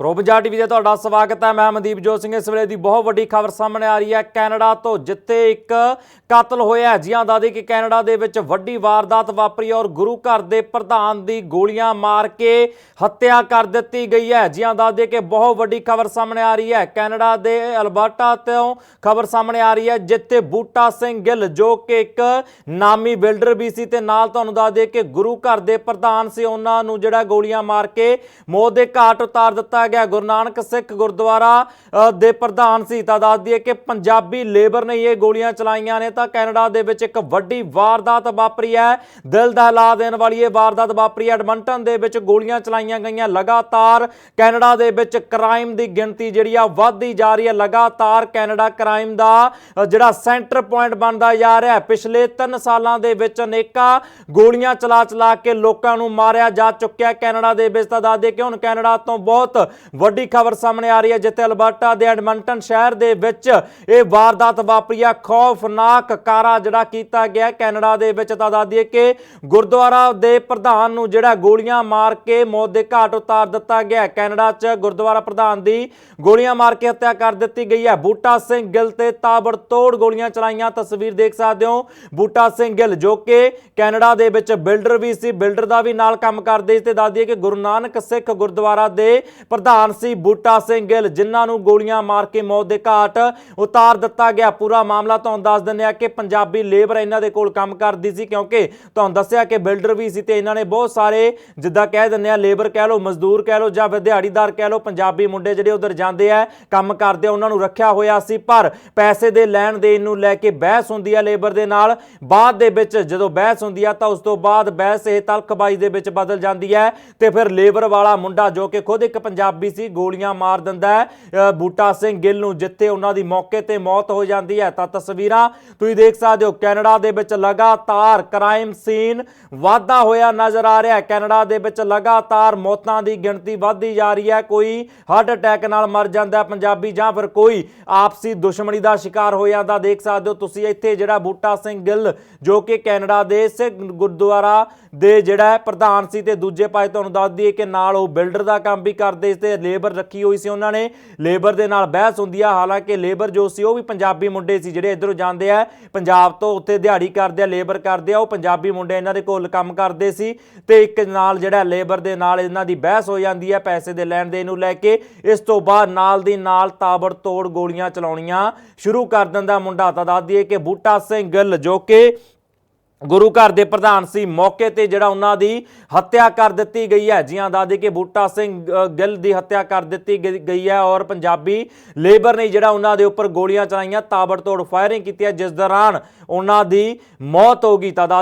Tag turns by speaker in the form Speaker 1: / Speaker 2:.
Speaker 1: ਪ੍ਰੋਬਜਾ TV ਤੇ ਤੁਹਾਡਾ ਸਵਾਗਤ ਹੈ। ਮੈਂ ਮਨਦੀਪ ਜੋਤ ਸਿੰਘ। ਇਸ ਵੇਲੇ ਦੀ ਬਹੁਤ ਵੱਡੀ ਖਬਰ ਸਾਹਮਣੇ ਆ ਰਹੀ ਹੈ। ਕੈਨੇਡਾ ਤੋਂ ਜਿੱਥੇ ਇੱਕ ਕਤਲ ਹੋਇਆ ਹੈ। ਜਿਹਾਂ ਦਾਦੀ ਕਿ ਕੈਨੇਡਾ ਦੇ ਵਿੱਚ ਵੱਡੀ ਵਾਰਦਾਤ ਵਾਪਰੀ ਔਰ ਗੁਰੂ ਘਰ ਦੇ ਪ੍ਰਧਾਨ ਦੀ ਗੋਲੀਆਂ ਮਾਰ ਕੇ ਹੱਤਿਆ ਕਰ ਦਿੱਤੀ ਗਈ ਹੈ। ਜਿਹਾਂ ਦਾਦੀ ਕਿ ਬਹੁਤ ਵੱਡੀ ਖਬਰ ਸਾਹਮਣੇ ਆ ਰਹੀ ਹੈ। ਕੈਨੇਡਾ ਦੇ ਅਲਬਰਟਾ ਤੋਂ ਖਬਰ ਸਾਹਮਣੇ ਆ ਰਹੀ ਹੈ, ਜਿੱਥੇ ਬੂਟਾ ਸਿੰਘ ਗਿੱਲ, ਜੋ ਕਿ ਇੱਕ ਨਾਮੀ ਬਿਲਡਰ ਵੀ ਸੀ ਤੇ ਨਾਲ ਤੁਹਾਨੂੰ ਦੱਸ ਦੇ ਕਿ ਗੁਰੂ ਘਰ ਦੇ ਪ੍ਰਧਾਨ ਸੀ। ਉਹਨਾਂ ਨੂੰ ਜਿਹੜਾ ਗੋਲੀਆਂ ਮਾਰ ਕੇ ਮੌਤ ਦੇ ਘਾਟ ਉਤਾਰ ਦਿੱਤਾ ਗਿਆ ਗੁਰੂ ਨਾਨਕ ਸਿੱਖ ਗੁਰਦੁਆਰਾ ਦੇ ਪ੍ਰਧਾਨ ਸੀ। ਤਾਂ ਦੱਸ ਦਈਏ ਕਿ ਪੰਜਾਬੀ ਲੇਬਰ ਨੇ ਇਹ ਗੋਲੀਆਂ ਚਲਾਈਆਂ ਨੇ। ਤਾਂ ਕੈਨੇਡਾ ਦੇ ਵਿੱਚ ਇੱਕ ਵੱਡੀ ਵਾਰਦਾਤ ਵਾਪਰੀ ਹੈ। ਦਿਲ ਦਹਿਲਾ ਦੇਣ ਵਾਲੀ ਇਹ ਵਾਰਦਾਤ ਵਾਪਰੀ। ਹੈ ਐਡਮੰਟਨ ਦੇ ਵਿੱਚ ਗੋਲੀਆਂ ਚਲਾਈਆਂ ਗਈਆਂ ਲਗਾਤਾਰ। ਕੈਨੇਡਾ ਦੇ ਵਿੱਚ ਕ੍ਰਾਈਮ ਦੀ ਗਿਣਤੀ ਜਿਹੜੀ ਆ ਵੱਧਦੀ ਜਾ ਰਹੀ ਹੈ। ਲਗਾਤਾਰ ਕੈਨੇਡਾ ਕ੍ਰਾਈਮ ਦਾ ਜਿਹੜਾ ਸੈਂਟਰ ਪੁਆਇੰਟ ਬਣਦਾ ਜਾ ਰਿਹਾ ਪਿਛਲੇ 3 ਸਾਲਾਂ ਦੇ ਵਿੱਚ ਅਨੇਕਾਂ ਗੋਲੀਆਂ ਚਲਾ ਚਲਾ ਕੇ ਲੋਕਾਂ ਨੂੰ ਮਾਰਿਆ ਜਾ ਚੁੱਕਿਆ ਕੈਨੇਡਾ ਦੇ ਵਿੱਚ। ਤਾਂ ਦੱਸ ਕਿ ਹੁਣ ਕੈਨੇਡਾ ਤੋਂ ਬਹੁਤ ਵੱਡੀ ਖਬਰ ਸਾਹਮਣੇ ਆ ਰਹੀ ਹੈ ਜਿੱਥੇ ਅਲਬਰਟਾ ਦੇ ਐਡਮੰਟਨ ਸ਼ਹਿਰ ਦੇ ਵਿੱਚ ਇਹ ਵਾਰਦਾਤ ਵਾਪਰੀ ਆ ਖੌਫਨਾਕ ਕਾਰਾ ਜਿਹੜਾ ਕੀਤਾ ਗਿਆ ਹੈ ਕੈਨੇਡਾ ਦੇ ਵਿੱਚ। ਤਾਂ ਦੱਸ ਦਈਏ ਕਿ ਗੁਰਦੁਆਰਾ ਦੇ ਪ੍ਰਧਾਨ ਨੂੰ ਜਿਹੜਾ ਗੋਲੀਆਂ ਮਾਰ ਕੇ ਮੌਤ ਦੇ ਘਾਟ ਉਤਾਰ ਦਿੱਤਾ ਗਿਆ ਕੈਨੇਡਾ 'ਚ ਗੁਰਦੁਆਰਾ ਪ੍ਰਧਾਨ ਦੀ ਗੋਲੀਆਂ ਮਾਰ ਕੇ ਹੱਤਿਆ ਕਰ ਦਿੱਤੀ ਗਈ ਹੈ। ਬੂਟਾ ਸਿੰਘ ਗਿੱਲ ਤੇ ਤਾਬੜ ਤੋੜ ਗੋਲੀਆਂ ਚਲਾਈਆਂ। ਤਸਵੀਰ ਦੇਖ ਸਕਦੇ ਹੋ। ਬੂਟਾ ਸਿੰਘ ਗਿੱਲ ਜੋ ਕਿ ਕੈਨੇਡਾ ਦੇ ਵਿੱਚ ਬਿਲਡਰ ਵੀ ਸੀ। ਬਿਲਡਰ ਦਾ ਵੀ ਨਾਲ ਕੰਮ ਕਰਦੇ ਸੀ। ਤੇ ਦੱਸ ਦਈਏ ਕਿ ਗੁਰੂ ਨਾਨਕ ਸਿੱਖ ਗੁਰਦੁਆਰਾ ਦੇ ਪ੍ਰਧਾਨ ਸੀ ਬੂਟਾ ਸਿੰਘ ਗਿੱਲ, ਜਿਨ੍ਹਾਂ ਨੂੰ ਗੋਲੀਆਂ ਮਾਰ ਕੇ ਮੌਤ ਦੇ ਘਾਟ ਉਤਾਰ ਦਿੱਤਾ ਗਿਆ। ਪੂਰਾ ਮਾਮਲਾ ਤੁਹਾਨੂੰ ਦੱਸ ਦਿੰਦੇ ਆ ਕਿ ਪੰਜਾਬੀ ਲੇਬਰ ਇਹਨਾਂ ਦੇ ਕੋਲ ਕੰਮ ਕਰਦੀ ਸੀ, ਕਿਉਂਕਿ ਤੁਹਾਨੂੰ ਦੱਸਿਆ ਕਿ ਬਿਲਡਰ ਵੀ ਸੀ ਤੇ ਇਹਨਾਂ ਨੇ ਬਹੁਤ ਸਾਰੇ, ਜਿੱਦਾਂ ਕਹਿ ਦਿੰਦੇ ਆ ਲੇਬਰ ਕਹਿ ਲਓ, ਮਜ਼ਦੂਰ ਕਹਿ ਲਓ ਜਾਂ ਫਿਰ ਦਿਹਾੜੀਦਾਰ ਕਹਿ ਲਓ, ਪੰਜਾਬੀ ਮੁੰਡੇ ਜਿਹੜੇ ਉਧਰ ਜਾਂਦੇ ਆ, ਕੰਮ ਕਰਦੇ ਆ, ਉਹਨਾਂ ਨੂੰ ਰੱਖਿਆ ਹੋਇਆ ਸੀ। ਪਰ ਪੈਸੇ ਦੇ ਲੈਣ ਦੇਣ ਨੂੰ ਲੈ ਕੇ ਬਹਿਸ ਹੁੰਦੀ ਆ ਲੇਬਰ ਦੇ ਨਾਲ। ਬਾਅਦ ਦੇ ਵਿੱਚ ਜਦੋਂ ਬਹਿਸ ਹੁੰਦੀ ਆ ਤਾਂ ਉਸ ਤੋਂ ਬਾਅਦ ਬਹਿਸ ਇਹ ਤਲਖਬਾਜ਼ੀ ਦੇ ਵਿੱਚ ਬਦਲ ਜਾਂਦੀ ਹੈ ਤੇ ਫਿਰ ਲੇਬਰ ਵਾਲਾ ਮੁੰਡਾ ਜੋ ਕਿ ਖੁਦ ਇੱਕ ਪੰਜਾਬੀ ਸੀ, ਗੋਲੀਆਂ ਮਾਰ ਦਿੰਦਾ ਹੈ। ਬੂਟਾ ਸਿੰਘ ਗਿੱਲ ਨੂੰ ਜਿੱਥੇ ਉਹਨਾਂ ਦੀ ਮੌਕੇ ਤੇ ਮੌਤ ਹੋ ਜਾਂਦੀ ਹੈ। ਤਾਂ ਤਸਵੀਰਾਂ ਤੁਸੀਂ ਦੇਖ ਸਕਦੇ ਹੋ, ਕੈਨੇਡਾ ਦੇ ਵਿੱਚ ਲਗਾਤਾਰ ਕ੍ਰਾਈਮ ਸੀਨ ਵਾਧਾ ਹੋਇਆ ਨਜ਼ਰ ਆ ਰਿਹਾ ਹੈ। ਕੈਨੇਡਾ ਦੇ ਵਿੱਚ ਲਗਾਤਾਰ ਮੌਤਾਂ ਦੀ ਗਿਣਤੀ ਵੱਧਦੀ ਜਾ ਰਹੀ ਹੈ। ਕੋਈ ਹਾਰਟ ਅਟੈਕ ਨਾਲ ਮਰ ਜਾਂਦਾ ਪੰਜਾਬੀ ਜਾਂ ਫਿਰ ਕੋਈ ਆਪਸੀ ਦੁਸ਼ਮਣੀ ਦਾ ਸ਼ਿਕਾਰ ਹੋ ਜਾਂਦਾ। ਦੇਖ ਸਕਦੇ ਹੋ ਤੁਸੀਂ ਇੱਥੇ ਜਿਹੜਾ ਬੂਟਾ ਸਿੰਘ ਗਿੱਲ ਜੋ ਕਿ ਕੈਨੇਡਾ ਦੇ ਸਿੱਖ ਗੁਰਦੁਆਰਾ ਦੇ ਜਿਹੜਾ ਪ੍ਰਧਾਨ ਸੀ ਤੇ ਦੂਜੇ ਪਾਸੇ ਤੁਹਾਨੂੰ ਦੱਸ ਦਈਏ ਕਿ ਨਾਲ ਉਹ ਬਿਲਡਰ ਦਾ ਕੰਮ ਵੀ ਕਰਦੇ ਸੀ। ਤੇ ਲੇਬਰ ਰੱਖੀ ਹੋਈ ਸੀ ਉਹਨਾਂ ਨੇ। ਲੇਬਰ ਦੇ ਨਾਲ ਬਹਿਸ ਹੁੰਦੀ ਆ, ਹਾਲਾਂਕਿ ਲੇਬਰ ਜੋ ਸੀ, ਉਹ ਵੀ ਪੰਜਾਬੀ ਮੁੰਡੇ ਸੀ ਜਿਹੜੇ ਇਧਰੋਂ ਜਾਂਦੇ ਆ। ਪੰਜਾਬ ਤੋਂ ਉੱਥੇ ਦਿਹਾੜੀ ਕਰਦੇ ਆ, ਲੇਬਰ ਕਰਦੇ ਆ, ਉਹ ਪੰਜਾਬੀ ਮੁੰਡੇ ਇਹਨਾਂ ਦੇ ਕੋਲ ਕੰਮ ਕਰਦੇ ਸੀ ਤੇ ਇੱਕ ਨਾਲ ਜਿਹੜਾ ਲੇਬਰ ਦੇ ਨਾਲ ਇਹਨਾਂ ਦੀ ਬਹਿਸ ਹੋ ਜਾਂਦੀ ਹੈ ਪੈਸੇ ਦੇ ਲੈਣ ਦੇਣ ਨੂੰ ਲੈ ਕੇ। ਇਸ ਤੋਂ ਬਾਅਦ ਨਾਲ ਦੀ ਨਾਲ ਤਾਬੜ ਤੋੜ ਗੋਲੀਆਂ ਚਲਾਉਣੀਆਂ ਸ਼ੁਰੂ ਕਰ ਦਿੰਦਾ ਮੁੰਡਾ। ਤਾਂ ਦੱਸ ਦਈਏ ਕਿ ਬੂਟਾ ਸਿੰਘ ਗਿੱਲ ਜੋ ਕਿ ਗੁਰੂ ਘਰ ਦੇ ਪ੍ਰਧਾਨ ਸੀ। ਮੌਕੇ ਤੇ ਜਿਹੜਾ ਉਹਨਾਂ ਦੀ ਹੱਤਿਆ ਕਰ ਦਿੱਤੀ ਗਈ ਹੈ ਜੀਆਂ ਦਾਦੀ ਕੇ ਬੂਟਾ ਸਿੰਘ ਗਿੱਲ ਦੀ ਹੱਤਿਆ ਕਰ ਦਿੱਤੀ ਗਈ- ਗਈ ਹੈ ਔਰ ਪੰਜਾਬੀ ਲੇਬਰ ਨੇ ਜਿਹੜਾ ਉਹਨਾਂ ਦੇ ਉੱਪਰ ਗੋਲੀਆਂ ਚਲਾਈਆਂ, ਤਾਬੜਤੋੜ ਫਾਇਰਿੰਗ ਕੀਤੀ ਹੈ, ਜਿਸ ਦੌਰਾਨ ਉਹਨਾਂ ਦੀ ਮੌਤ ਹੋ ਗਈ। ਤਾਂ ਦੱਸ